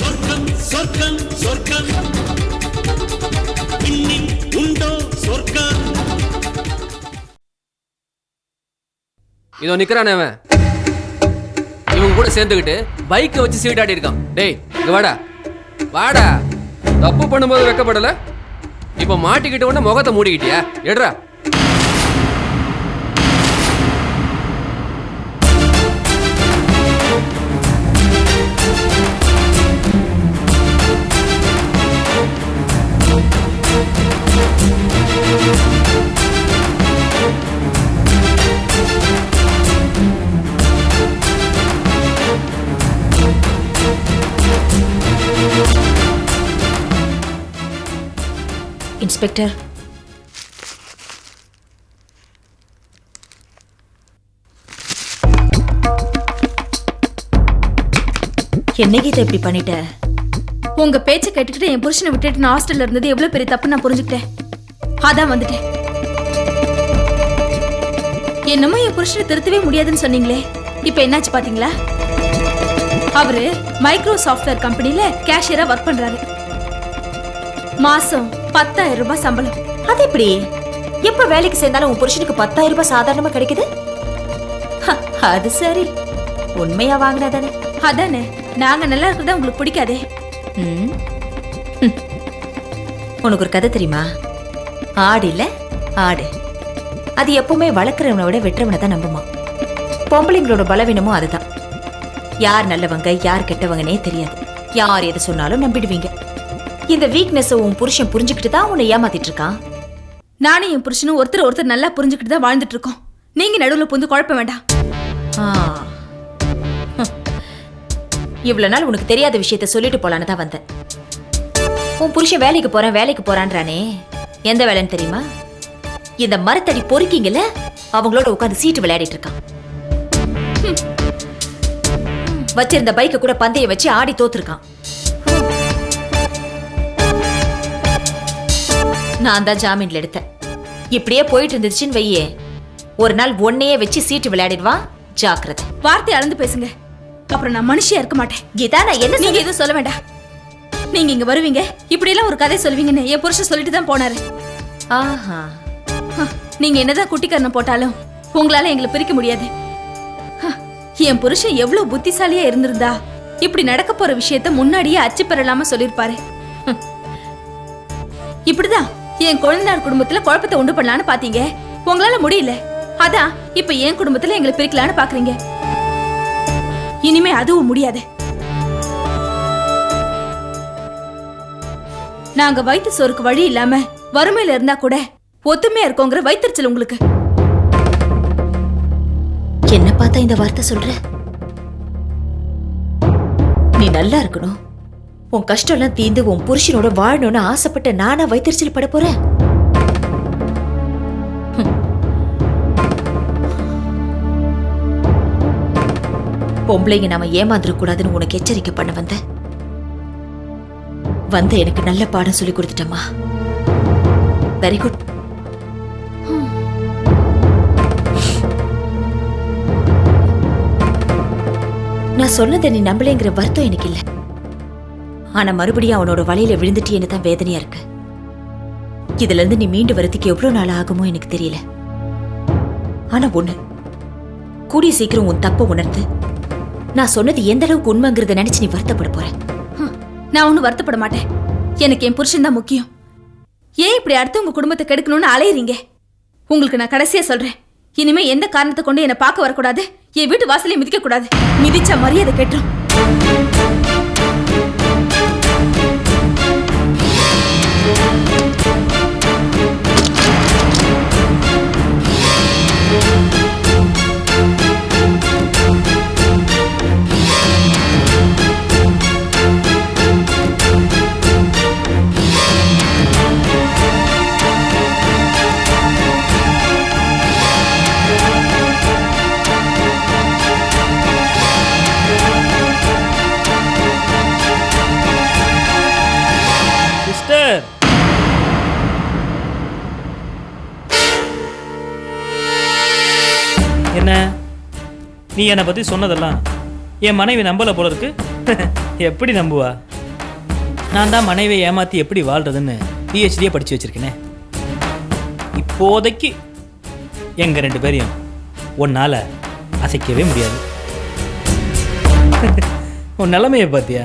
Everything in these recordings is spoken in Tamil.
சொர்க்கம் சொர்க்கம் உண்டோ சொர்க்கம்? இதோ நிக்கிறானே அவன். இவங்க கூட சேர்ந்துக்கிட்டு பைக்கை வச்சு சீட் இருக்கான். டேய் இங்க வாடா. வாடா. தப்பு பண்ணும்போது வெக்கப்படல. இப்போ மாட்டிக்கிட்ட உடனே முகத்தை மூடிக்கிட்டியா? எடுறா. இன்ஸ்பெக்டர். என்னைக்கு இதை இப்படி பண்ணிட்ட? உங்க பேச்சை கேட்டுக்கிட்டு என் புருஷனை விட்டுட்டு நான் ஹாஸ்டல்ல இருந்தது எவ்வளவு பெரிய தப்பு நான் புரிஞ்சுக்கிட்டேன். அதான் வந்துட்டேன். என்னமோ என் புருஷனை திருத்தவே முடியாதுன்னு சொன்னீங்களே. இப்ப என்னாச்சு பாத்தீங்களா? அவரு மைக்ரோ சாஃப்ட்வேர் கம்பெனில கேஷியரா ஒர்க் பண்றாரு. மாசம் பத்தாயிரம் ரூபாய் சம்பளம். அது எப்படி? எப்ப வேலைக்கு சேர்ந்தாலும் உன் புருஷனுக்கு பத்தாயிரம் ரூபாய் சாதாரணமா கிடைக்குது? அது சரி. உண்மையா வாங்கினா தானே. அதானே நாங்க நல்லா இருக்கிறதா உங்களுக்கு பிடிக்காதே. உனக்கு ஒரு கதை தெரியுமா? ஆடு இல்ல ஆடு. அது எப்பவுமே வளர்க்குறவனை விட வெட்டுறவனை தான் நம்புமா? பொம்பளைங்களோட பலவீனமும் அதுதான். யார் நல்லவங்க யார் கெட்டவங்கனே தெரியாது. யார் எது சொன்னாலும் நம்பிடுவீங்க. இந்த வீக்னஸ் உன் புருஷன் புரிஞ்சுக்கிட்டு தான் உன்னை ஏமாத்திட்டு இருக்கான். நானும் என் புருஷனும் ஒருத்தர் ஒருத்தர் நல்லா புரிஞ்சுக்கிட்டு தான் வாழ்ந்துட்டு இருக்கோம். நீங்க நடுவுல புந்து குழப்ப வேண்டாம். இவ்வளவு நாள் உனக்கு தெரியாத விஷயத்த சொல்லிட்டு போலான்னு தான் வந்தேன். உன் புருஷன் வேலைக்கு போறேன் வேலைக்கு போறான்றானே. எந்த வேலைன்னு தெரியுமா? இந்த மரத்தடி பொறுக்கிங்கல்ல அவங்களோட உட்காந்து சீட்டு விளையாடிட்டு இருக்கான். வச்சிருந்த பைக்கை கூட பந்தய வச்சு ஆடி தோத்துருக்கான். நான் தான் ஜாமீன்ல எடுத்தேன். இப்படியே போயிட்டு இருந்துச்சுன்னு வையே. ஒரு நாள் ஒன்னையே வச்சு சீட்டு விளையாடிடுவான் ஜாக்கிரதை. வார்த்தை அளந்து பேசுங்க. அப்புறம் நான் மனுஷியா இருக்க மாட்டேன். கீதா நான் என்ன நீங்க எதுவும் சொல்ல வேண்டாம். நீங்க இங்க வருவீங்க. இப்படி எல்லாம் ஒரு கதை சொல்வீங்கன்னு என் புருஷன் சொல்லிட்டு தான் போனாரு. ஆஹா. நீங்க என்னதான் குட்டிக்கரணம் போட்டாலும் உங்களால எங்களை பிரிக்க முடியாது. ஹ, என் புருஷன் எவ்வளவு புத்திசாலியா இருந்திருந்தா இப்படி நடக்க போற விஷயத்த முன்னாடியே அச்சு பெறலாம சொல்லிருப்பாரு. இப்படிதான் என் குழந்தையார் குடும்பத்துல குழப்பத்தை உண்டு பண்ணலான்னு பாத்தீங்க. உங்களால முடியல. அதான் இப்ப என் குடும்பத்துல எங்களை பிரிக்கலான்னு பாக்குறீங்க. இனிமே அதுவும் முடியாது. நாங்க வயிற்று சோறுக்கு வழி இல்லாம வறுமையில இருந்தா கூட ஒத்துமையா இருக்கோங்கிற வைத்தறிச்சல் உங்களுக்கு. என்ன பார்த்தா இந்த வார்த்தை சொல்ற? நீ நல்லா இருக்கணும். உன் கஷ்டம்லாம் தீந்து உன் புருஷனோட வாழணும்னு ஆசைப்பட்ட நானா வைத்தறிச்சல் பட போறேன். பொம்பளைங்க நாம ஏமாந்துடக் கூடாதுன்னு உனக்கு எச்சரிக்கை பண்ண வந்த வந்த எனக்கு நல்ல பாடம் சொல்லி கொடுத்துட்டம்மா. வெரி குட் நான் சொன்னதை நீ நம்பலைங்கிற வருத்தம் எனக்கு இல்ல. ஆனா மறுபடியும் அவனோட வலையில விழுந்துட்டேன்னு தான் வேதனையா இருக்கு. இதுல இருந்து நீ மீண்டு வரதுக்கு எவ்வளவு நாள் ஆகுமோ எனக்கு தெரியல. ஆனா ஒண்ணு கூடிய சீக்கிரம் உன் தப்ப உணர்ந்து நான் சொன்னது எந்த அளவுக்கு உண்மைங்கிறத நினைச்சு நீ வருத்தப்பட போற? நான் ஒன்றும் வருத்தப்பட மாட்டேன். எனக்கு என் புருஷன் தான் முக்கியம். ஏன் இப்படி அடுத்து உங்க குடும்பத்தை கெடுக்கணும்னு அலையிறீங்க? உங்களுக்கு நான் கடைசியா சொல்றேன். இனிமே எந்த காரணத்தை கொண்டு என்னை பார்க்க வரக்கூடாது. என் வீட்டு வாசலையும் மிதிக்க கூடாது மிதிச்ச மரியாதை கெட்டுரும். சிஸ்டர் நீ என்னை பற்றி சொன்னதெல்லாம் என் மனைவி நம்பலை போல இருக்கு. எப்படி நம்புவா? நான் தான் மனைவியை ஏமாற்றி எப்படி வாழ்றதுன்னு பிஹெச்டியே படித்து வச்சிருக்கேனே. இப்போதைக்கு எங்கள் ரெண்டு பேரையும் உன்னால் அசைக்கவே முடியாது. உன் நிலைமையை பார்த்தியா?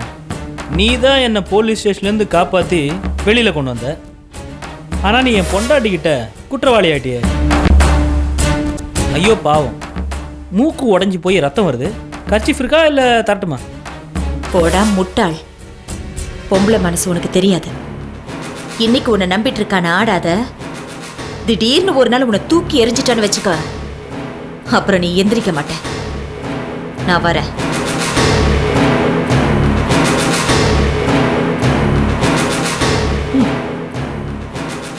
நீ தான் என்னை போலீஸ் ஸ்டேஷன்லேருந்து காப்பாற்றி வெளியில் கொண்டு வந்த. ஆனால் நீ என் பொண்டாட்டிக்கிட்ட குற்றவாளியாட்டிய ஐயோ பாவம். மூக்கு உடஞ்சி போய் ரத்தம் வருது. கர்ச்சிஃப் இருக்கா இல்லை தரட்டுமா? போடா முட்டாள். பொம்பளை மனசு உனக்கு தெரியாது. இன்னைக்கு உன்னை நம்பிட்டு இருக்கான ஆடாத. திடீர்னு ஒரு நாள் உன்னை தூக்கி எரிஞ்சிட்டான்னு வச்சுக்க. அப்புறம் நீ எந்திரிக்க மாட்ட. நான் வரேன்.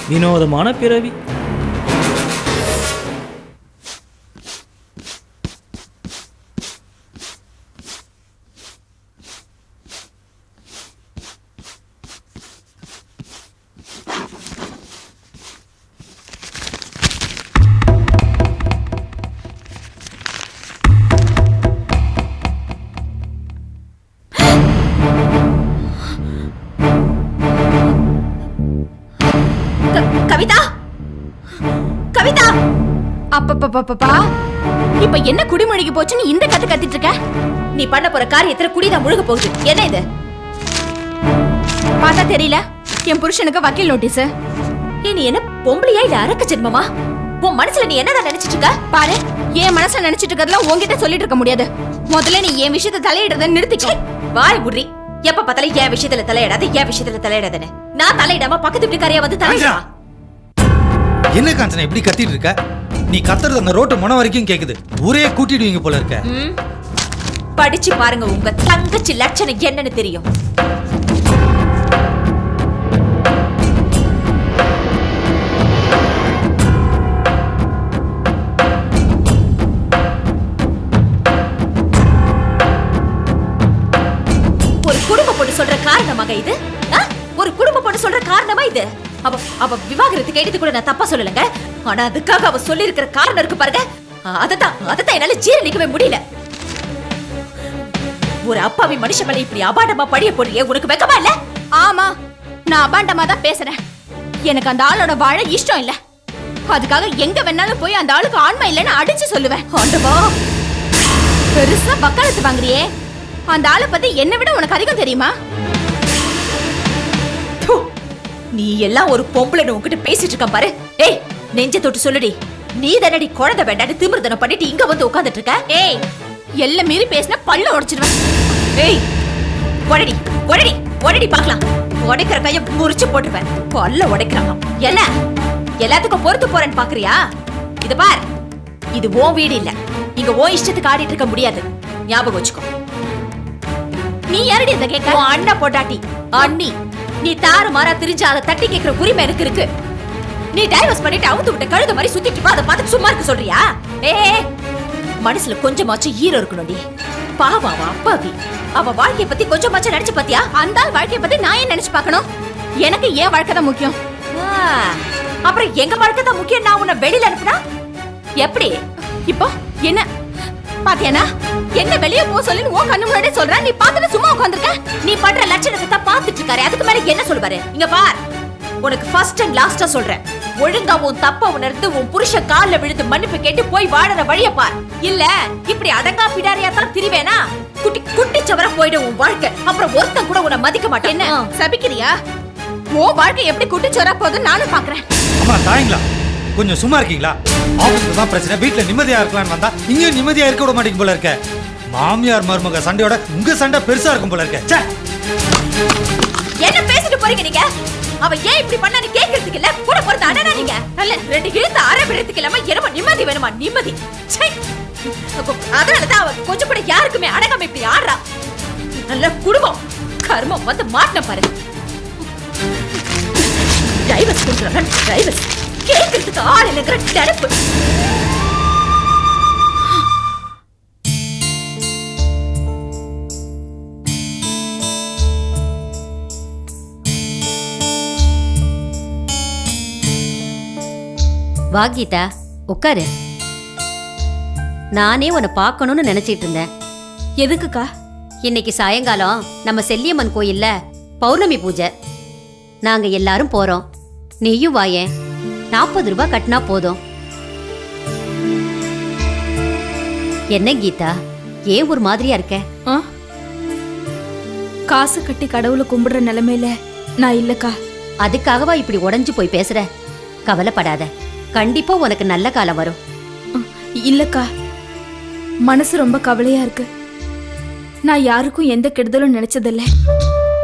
வினோதமான பிறவி. கவிதா? கவிதா? அப்பப்பப்பப்பா இப்ப என்ன குடிமொழிக்கு போச்சுன்னு இந்த கத்து கத்திட்டு இருக்க? நீ பண்ண போற காரியத்துல குடிதான் முழுக போகுது. என்ன இது? பார்த்தா தெரியல. என் புருஷனுக்கு வக்கீல் நோட்டீஸ். நீ என்ன பொம்பளையா இல்ல அரக்க ஜென்மமா? உன் மனசுல நீ என்னதான் நினைச்சிட்டு இருக்க? பாரு என் மனசுல நினைச்சிட்டு இருக்கிறதுல உன்கிட்ட சொல்லிட்டு இருக்க முடியாது. முதல்ல நீ என் விஷயத்தை தலையிடுறத நிறுத்திக்கோ. வாய் முடி. எப்ப பார்த்தாலும் என் விஷயத்துல தலையிடாத என் விஷயத்துல தலையிடாதன்னு. நான் தலையிடாம பக்கத்து வீட்டுக்காரியா வந்து தலையிடா என்ன காஞ்சனா இப்படி கத்திட்டு இருக்க? நீ கத்துறது அந்த ரோட்டு முனை வரைக்கும் கேக்குது. ஊரே கூட்டிடுவீங்க போல இருக்க? படிச்சு பாருங்க உங்க தங்கச்சி லட்சணம் என்னன்னு தெரியும். ஒரு குடும்ப பொண்ணு சொல்ற காரணமாக இது? காரணமா இது? அவ அவ விவாகரத்து கேட்டது கூட நான் தப்பா சொல்லலங்க. ஆனா அதுக்காக அவ சொல்லி இருக்கிற காரணம் இருக்கு பாருங்க. அதத்தான் அதத்தான் என்னால ஜீரணிக்கவே முடியல. ஒரு அப்பாவி மனுஷன் மேல இப்படி அபாண்டமா படிய போடுறியே உனக்கு வெக்கமா இல்ல? ஆமா நான் அபாண்டமா தான் பேசுறேன். எனக்கு அந்த ஆளோட வாழ இஷ்டம் இல்ல. அதுக்காக எங்க வேணாலும் போய் அந்த ஆளுக்கு ஆண்மை இல்லைன்னு அடிச்சு சொல்லுவேன். ஆண்டவா! பெருசா வக்காலத்து வாங்குறியே. அந்த ஆளை பத்தி என்னை விட உனக்கு அதிகம் தெரியுமா. நீ எல்லாம் ஒரு பொம்பளைன்னு உன்கிட்ட பேசிட்டு இருக்க பாரு. ஏய் நெஞ்ச தொட்டு சொல்லுடி. நீ தானடி குழந்தை வேண்டான்னு திமிர்தனம் பண்ணிட்டு இங்க வந்து உட்காந்துட்டு இருக்க? ஏய் எல்லாம் மீறி பேசினா பல்ல உடைச்சிருவேன் ஏய் உடடி உடடி உடடி பார்க்கலாம். உடைக்கிற கைய முறிச்சு போட்டுருவேன். பல்ல உடைக்கிறாங்க என்ன? எல்லாத்துக்கும் பொறுத்து போறேன்னு பாக்குறியா? இது பார் இது ஓ வீடு இல்ல. இங்க ஓ இஷ்டத்துக்கு ஆடிட்டு இருக்க முடியாது. ஞாபகம் வச்சுக்கோ. நீ யாரடி இதை கேட்க? அண்ணா அண்ணன் அண்ணி. நீ தாறு மாறா திரிஞ்சு அதை தட்டி கேட்கிற உரிமை எனக்கு இருக்கு. நீ டைவர்ஸ் பண்ணிட்டு அவுத்து விட்ட கழுத மாதிரி சுத்திட்டு அதை பார்த்து சும்மா இருக்க சொல்றியா? ஏ மனசுல கொஞ்சமாச்சும் ஈரம் இருக்கணும்டி பாவம் அவ அப்பாவி அவ வாழ்க்கைய பத்தி கொஞ்சமாச்சும் நினைச்சு பாத்தியா அந்த ஆள் வாழ்க்கைய பத்தி நான் ஏன் நினைச்சு பார்க்கணும்? எனக்கு ஏன் வாழ்க்கை தான் முக்கியம். அப்புறம் எங்க வாழ்க்கை தான் முக்கியம்? நான் உன்னை வெளியில அனுப்புனா? எப்படி? இப்போ என்ன? பாத்தியானா? என்ன வெளியே போ சொல்லி உன் கண்ணு முன்னாடியே சொல்றேன். நீ பார்த்துட்டு சும்மா உட்காந்துருக்க? நீ பண்ற லட்சணத்தை தான் பாத்துட்டு இருக்காரு அதுக்கு மேல என்ன சொல்லுவாரு? இங்க பார். உனக்கு ஃபர்ஸ்ட் அண்ட் லாஸ்டா சொல்றேன். ஒழுங்கா உன் தப்ப உணர்ந்து உன் புருஷ கால்ல விழுந்து மன்னிப்பு கேட்டு போய் வாழற வழிய பார். இல்ல இப்படி அடங்கா பிடாரியா தான் திரிவேனா? குட்டி குட்டி சவர போயிடும் உன் வாழ்க்கை. அப்புறம் ஒருத்தன் கூட உன்னை மதிக்க மாட்டேன். என்ன? சபிக்கிறியா? ஓ வாழ்க்கை எப்படி குட்டிச்சோரா போகுதுன்னு நானும் பாக்குறேன். அம்மா தாயங்களா? கொஞ்சம் சும்மா இருக்கீங்களா? ஆபீஸ்ல தான் பிரச்சனை. வீட்டுல நிம்மதியா இருக்கலாம்னு வந்தா இங்கேயும் நிம்மதியா இருக்க விட மாட்டேங்க போல இருக்க. மாமியார் மருமக சண்டையோட உங்க சண்டை பெருசா இருக்கும் போல இருக்க. ச்சே! என்ன பேசிட்டு போறீங்க நீங்க? அவ ஏன் இப்படி பண்ணான்னு கேக்குறதுக்கு இல்ல கூட பொறுத்த அண்ணனா நீங்க? நல்ல ரெண்டு இழுத்து அரை விடுறதுக்கு இல்லாம என்னமா நிம்மதி வேணுமா? நிம்மதி. அதனாலதான் அவ கொஞ்சம் கூட யாருக்குமே அடங்காம இப்படி ஆடுறா. நல்ல குடும்பம். கர்மம் வந்து மாட்டின பாரு டைவர்ஸ் பண்றாங்க டைவர்ஸ் கேட்கறதுக்கு ஆள் இல்லைங்கிற டெரப்பு வா கீதா. உட்காரு. நானே உன்னை பார்க்கணும்னு நினைச்சிட்டு இருந்தேன். எதுக்குக்கா? இன்னைக்கு சாயங்காலம் நம்ம செல்லியம்மன் கோயில்ல பௌர்ணமி பூஜை. நாங்க எல்லாரும் போறோம். நீயும் வாயேன். நாற்பது ரூபாய் கட்டினா போதும். என்ன கீதா ஏன் ஒரு மாதிரியா இருக்க? ஆ? காசு கட்டி கடவுளை கும்பிடுற நிலைமையில நான் இல்லக்கா. அதுக்காகவா இப்படி உடைஞ்சு போய் பேசுற? கவலைப்படாத கண்டிப்பா உனக்கு நல்ல காலம் வரும். ம், இல்லக்கா. மனசு ரொம்ப கவலையா இருக்கு. நான் யாருக்கும் எந்த கெடுதலும் நினைச்சதில்ல.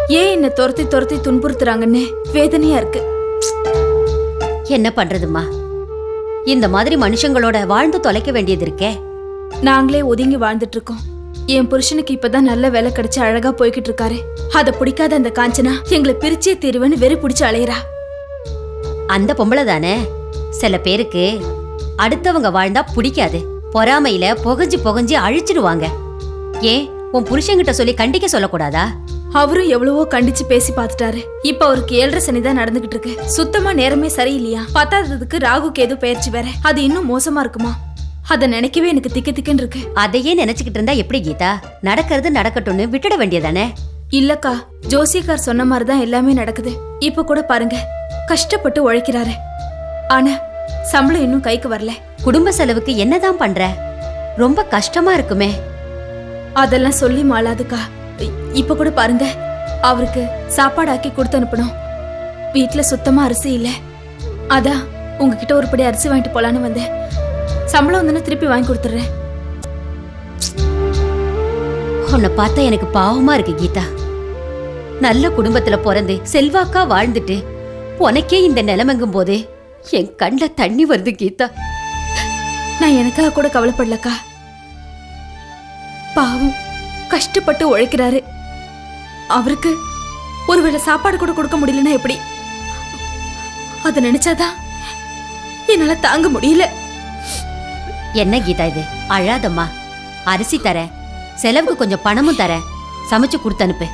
ஏன் என்னை துரத்தி துரத்தி துன்புறுத்துறாங்கன்னு வேதனையா இருக்கு. என்ன பண்றதுமா இந்த மாதிரி மனுஷங்களோட வாழ்ந்து தொலைக்க வேண்டியது இருக்கே. நாங்களே ஒதுங்கி வாழ்ந்துட்டு இருக்கோம் என் புருஷனுக்கு இப்பதான் நல்ல வேலை கிடைச்சு அழகா போய்கிட்டு இருக்காரு அத பிடிக்காத அந்த காஞ்சனா எங்களை பிரிச்சே தீருவேன்னு வெறி பிடிச்சு அலையறா. அந்த பொம்பளை தானே? சில பேருக்கு அடுத்தவங்க வாழ்ந்தா பிடிக்காது. பொறாமையில புகஞ்சு புகஞ்சு அழிச்சிடுவாங்க ஏன்? உன் புருஷன்கிட்ட சொல்லி கண்டிக்க சொல்லக்கூடாதா? அவரும் எவ்வளவோ கண்டிச்சு பேசி பார்த்துட்டாரு. இப்ப அவருக்கு ஏழரை சனி தான் நடந்துகிட்டு இருக்கு. சுத்தமா நேரமே சரியில்லையா? பத்தாததுக்கு ராகு கேது பயிற்சி வேற. அது இன்னும் மோசமா இருக்குமா? அத நினைக்கவே எனக்கு திக்கு திக்குன்னு இருக்கு. அதையே நினைச்சுக்கிட்டு இருந்தா எப்படி கீதா? நடக்கிறது நடக்கட்டும்னு விட்டுட வேண்டியதானே? இல்லக்கா ஜோசியக்கார் சொன்ன மாதிரி தான் எல்லாமே நடக்குது. இப்ப கூட பாருங்க கஷ்டப்பட்டு உழைக்கிறாரு. ஆனா சம்பளம் இன்னும் கைக்கு வரல. குடும்ப செலவுக்கு என்னதான் பண்ற? ரொம்ப கஷ்டமா இருக்குமே. அதெல்லாம் சொல்லி மாளாதுக்கா. இப்ப கூட பாருங்க. அவருக்கு சாப்பாடு ஆக்கி கொடுத்து அனுப்பணும். வீட்ல சுத்தமா அரிசி இல்ல. அதான் உங்ககிட்ட ஒரு படி அரிசி வாங்கிட்டு போலான்னு வந்தேன். சம்பளம் வந்து திருப்பி வாங்கி கொடுத்துட்றேன். உன்னை பார்த்தா எனக்கு பாவமா இருக்கு கீதா. நல்ல குடும்பத்துல பிறந்து செல்வாக்கா வாழ்ந்துட்டு உனக்கே இந்த நிலைமைங்கும் போது என் கண்ணுல தண்ணி வருது கீதா. நான் எனக்காக கூட கவலைப்படலக்கா. பாவம். கஷ்டப்பட்டு உழைக்கிறாரு. அவருக்கு ஒருவேளை சாப்பாடு கூட கொடுக்க முடியலன்னா எப்படி? அதை நினைச்சாதான் என்னால தாங்க முடியல. என்ன கீதா இது? அழாதம்மா. அரிசி தரேன். செலவுக்கு கொஞ்சம் பணமும் தரேன். சமைச்சு கொடுத்து அனுப்பு.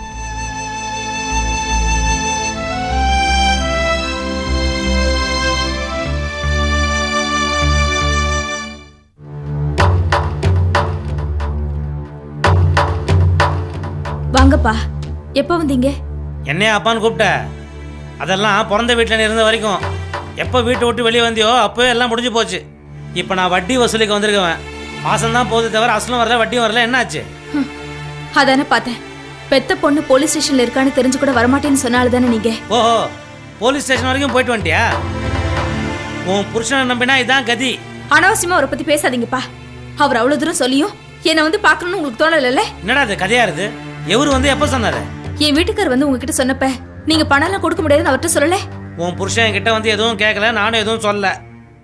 வாங்கப்பா. எப்ப வந்தீங்க? என்னையா அப்பான்னு கூப்பிட்ட. அதெல்லாம் பிறந்த வீட்டில் இருந்த வரைக்கும். எப்போ வீட்டை விட்டு வெளியே வந்தியோ அப்போவே எல்லாம் முடிஞ்சு போச்சு. இப்போ நான் வட்டி வசூலிக்க வந்திருக்கவன். மாதம் தான் போகுது தவிர அசலும் வரல வட்டியும் வரல என்னாச்சு? அதானே பார்த்தேன். பெத்த பொண்ணு போலீஸ் ஸ்டேஷன்ல இருக்கான்னு தெரிஞ்சு கூட வரமாட்டேன்னு சொன்னால தானே நீங்க? ஓஹோ போலீஸ் ஸ்டேஷன் வரைக்கும் போயிட்டு வந்துட்டியா? உன் புருஷனை நம்பினா இதான் கதி. அனாவசியமா அவரை பத்தி பேசாதீங்கப்பா. அவர் அவ்வளவு தூரம் சொல்லியும் என்னை வந்து பார்க்கணும்னு உங்களுக்கு தோணலைல்ல? என்னடா இது கதையா இருக்கு எவரு வந்து எப்போ சொன்னாரு? என் வீட்டுக்கார் வந்து உங்ககிட்ட சொன்னப்ப நீங்க பணம் எல்லாம் கொடுக்க முடியாதுன்னு அவர்கிட்ட சொல்லல? உன் புருஷன் என்கிட்ட வந்து எதுவும் கேட்கல நானும் எதுவும் சொல்லல.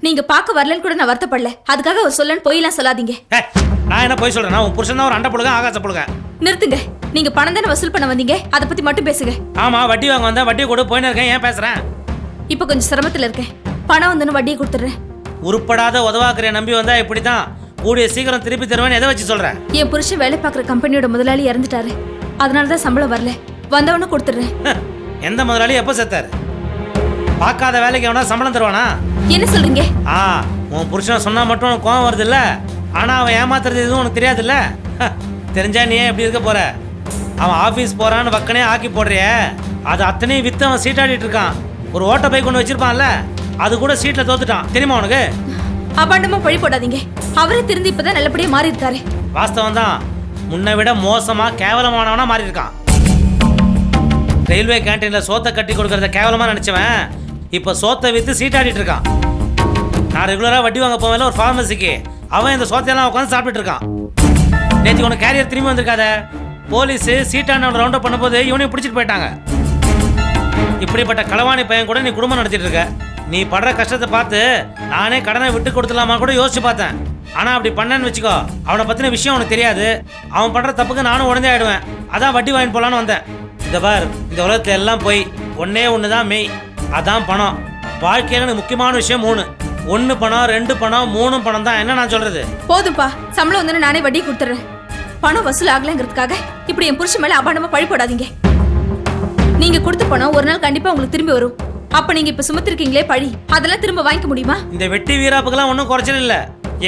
நீங்க பார்க்க வரலன்னு கூட நான் வருத்தப்படல. அதுக்காக அவர் சொல்லன்னு பொய்யெல்லாம் சொல்லாதீங்க. ஏய், நான் என்ன போய் சொல்றேன் உன் புருஷன் தான் ஒரு அண்டை புழுக ஆகாச புழுக. நிறுத்துங்க. நீங்க பணம் தானே வசூல் பண்ண வந்தீங்க? அதை பத்தி மட்டும் பேசுங்க. ஆமா வட்டி வாங்க வந்தா வட்டி கொடு போயின்னு இருக்கேன் ஏன் பேசுறேன்? இப்ப கொஞ்சம் சிரமத்துல இருக்கேன். பணம் வந்து வட்டியை கொடுத்துட்றேன். உருப்படாத உதவாக்குறைய நம்பி வந்தா இப்படி தான் கூடிய சீக்கிரம் திருப்பி தருவேன்னு எதை வச்சு சொல்றேன் என் புருஷன் வேலை பார்க்குற கம்பெனியோட முதலாளி இறந்துட்டாரு. அதனால தான் சம்பளம் வரல. வந்தவொடனே கொடுத்துட்றேன். எந்த முதலாளி எப்போ செத்தாரு? பார்க்காத வேலைக்கு எவனா சம்பளம் தருவானா? என்ன சொல்றீங்க? ஆ உன் புருஷனை சொன்னா மட்டும் உனக்கு கோவம் வருது இல்ல ஆனா அவன் ஏமாத்துறது எதுவும் உனக்கு தெரியாதுல்ல? தெரிஞ்சா நீ ஏன் இப்படி இருக்க போற? அவன் ஆபீஸ் போறான்னு வக்கனே ஆக்கி போடுறியே. அது அத்தனையும் வித்து அவன் சீட்டாடிட்டு இருக்கான். ஒரு ஓட்ட பைக் ஒன்று வச்சிருப்பான்ல? அது கூட சீட்ல தோத்துட்டான். தெரியுமா உனக்கு? அபாண்டமா பழி போடாதீங்க. அவரே திருந்தி இப்பதான் நல்லபடியா மாறி இருக்காரு வாஸ்தவம் தான் முன்னை விட மோசமா கேவலமானவனா மாறி இருக்கான் ரயில்வே கேன்டீன்ல சோத்தை கட்டி கொடுக்கறத கேவலமா நினைச்சவன் இப்ப சோத்தை வித்து சீட்டாடிட்டு இருக்கான். நான் ரெகுலரா வட்டி வாங்க போவேல ஒரு ஃபார்மசிக்கு அவன் இந்த சோத்தையெல்லாம் உட்காந்து சாப்பிட்டுட்டு இருக்கான். நேற்று உனக்கு கேரியர் திரும்பி வந்திருக்காத. போலீஸ் சீட்டான ரவுண்ட் அப் பண்ணும்போது இவனையும் பிடிச்சிட்டு போயிட்டாங்க. இப்படிப்பட்ட களவாணி பையன் கூட நீ குடும்பம் நடத்திட்டு இருக்க. நீ படுற கஷ்டத்தை பார்த்து நானே கடனை விட்டு கொடுத்துலாமா கூட யோசிச்சு பார்த்தேன். ஆனால் அப்படி பண்ணேன்னு வச்சுக்கோ அவனை பற்றின விஷயம் உனக்கு தெரியாது. அவன் பண்ணுற தப்புக்கு நானும் உடனே ஆயிடுவேன். அதான் வட்டி வாங்கிட்டு போலான்னு வந்தேன். இந்த பார் இந்த உலகத்தில் எல்லாம் போய் ஒன்னே ஒன்று தான் மெய் அதான் பணம். வாழ்க்கையில எனக்கு முக்கியமான விஷயம் மூணு. ஒன்று பணம் ரெண்டு பணம் மூணு பணம் தான். என்ன நான் சொல்கிறது போதும்பா சம்பளம் வந்து நானே வட்டி கொடுத்துட்றேன். பணம் வசூல் ஆகலைங்கிறதுக்காக இப்படி என் புருஷன் மேலே அபாண்டமாக பழி போடாதீங்க. நீங்கள் கொடுத்த பணம் ஒரு நாள் கண்டிப்பாக உங்களுக்கு திரும்பி வரும். அப்ப நீங்க இப்ப சுமத்திருக்கீங்களே பழி. அதெல்லாம் திரும்ப வாங்கிக்க முடியுமா? இந்த வெட்டி வீராப்புக்கெல்லாம் ஒன்றும் குறைச்சல் இல்லை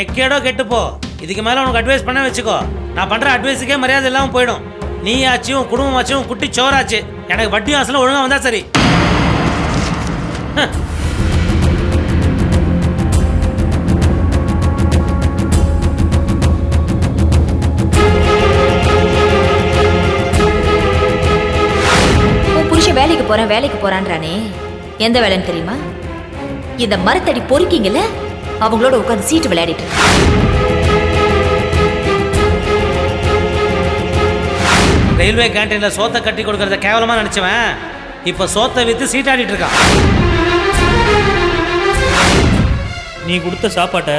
எக்கேடோ கெட்டுப்போ இதுக்கு மேலே உனக்கு அட்வைஸ் பண்ண வச்சுக்கோ. நான் பண்ணுற அட்வைஸுக்கே மரியாதை இல்லாமல் போயிடும். நீ ஆச்சும் உன் குடும்பமாச்சும் உன் குட்டி சோறாச்சு. எனக்கு வட்டி வாசலும் ஒழுங்காக வந்தா சரி. வேலைக்கு போறேன் வேலைக்கு போறான்றானே. எந்த வேலைன்னு தெரியுமா? இந்த மரத்தடி பொறுக்கிங்கல்ல அவங்களோட உட்காந்து சீட்டு விளையாடிட்டு ரயில்வே கேண்டீனில் சோத்தை கட்டி கொடுக்கறத கேவலமாக நினச்சவன். இப்போ சோத்தை விற்று சீட்டாடிட்டு இருக்கான். நீ கொடுத்த சாப்பாட்டை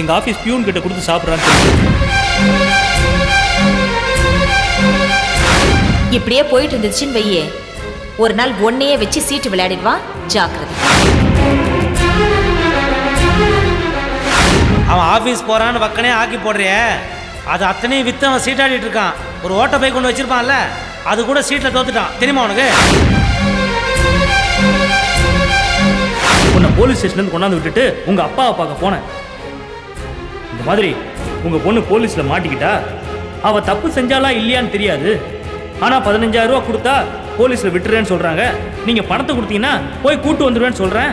எங்க ஆபீஸ் பியூன் கிட்ட கொடுத்து சாப்பிட்றான்னு சொல்லி இப்படியே போயிட்டு இருந்துச்சுன்னு வையே. ஒரு நாள் ஒன்னையே வச்சு சீட்டு விளையாடிடுவான் ஜாக்கிரதை. அவன் ஆஃபீஸ் போகிறான்னு வக்கனே ஆக்கி போடுறியே. அது அத்தனையும் விற்று அவன் சீட்டாடிட்டு இருக்கான். ஒரு ஓட்ட பைக் கொண்டு வச்சிருப்பான்ல அது கூட சீட்டில் தோத்துட்டான். தெரியுமா உனக்கு? உன்னை போலீஸ் ஸ்டேஷன்லேருந்து கொண்டாந்து விட்டுட்டு உங்க அப்பாவை பார்க்க போனேன். இந்த மாதிரி உங்க பொண்ணு போலீஸ்ல மாட்டிக்கிட்டா அவ தப்பு செஞ்சாலா இல்லையான்னு தெரியாது. ஆனா பதினஞ்சாயிரம் ரூபா கொடுத்தா போலீஸ்ல விட்டுறேன்னு சொல்றாங்க. நீங்க பணத்தை கொடுத்தீங்கன்னா போய் கூட்டு வந்துடுவேன்னு சொல்றேன்.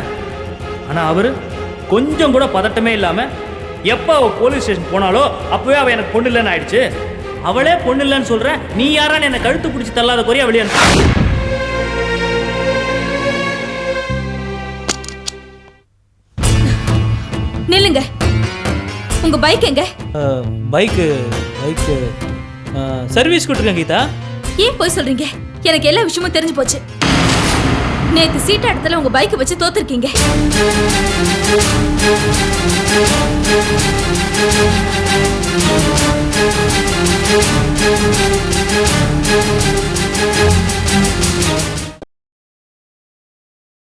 ஆனா அவரு கொஞ்சம் கூட பதட்டமே இல்லாம எப்போ அவ போலீஸ் ஸ்டேஷன் போனாலோ அப்பவே அவ எனக்கு பொண்ணு இல்லைன்னு ஆயிடுச்சு. அவளே பொண்ணு இல்லைன்னு சொல்ற நீ யாரான்னு என்னை கழுத்து பிடிச்சி தள்ளாத குறைய வெளியே அனுப்பு. நில்லுங்க. உங்க பைக் எங்க? Bike bike. சர்வீஸ் கொடுத்துருக்கேன் கீதா. ஏன் போய் சொல்றீங்க? எனக்கு எல்லா விஷயமும் தெரிஞ்சு போச்சு. நேத்து சீட்டா இடத்துல உங்க பைக்கை வச்சு தோத்துருக்கீங்க.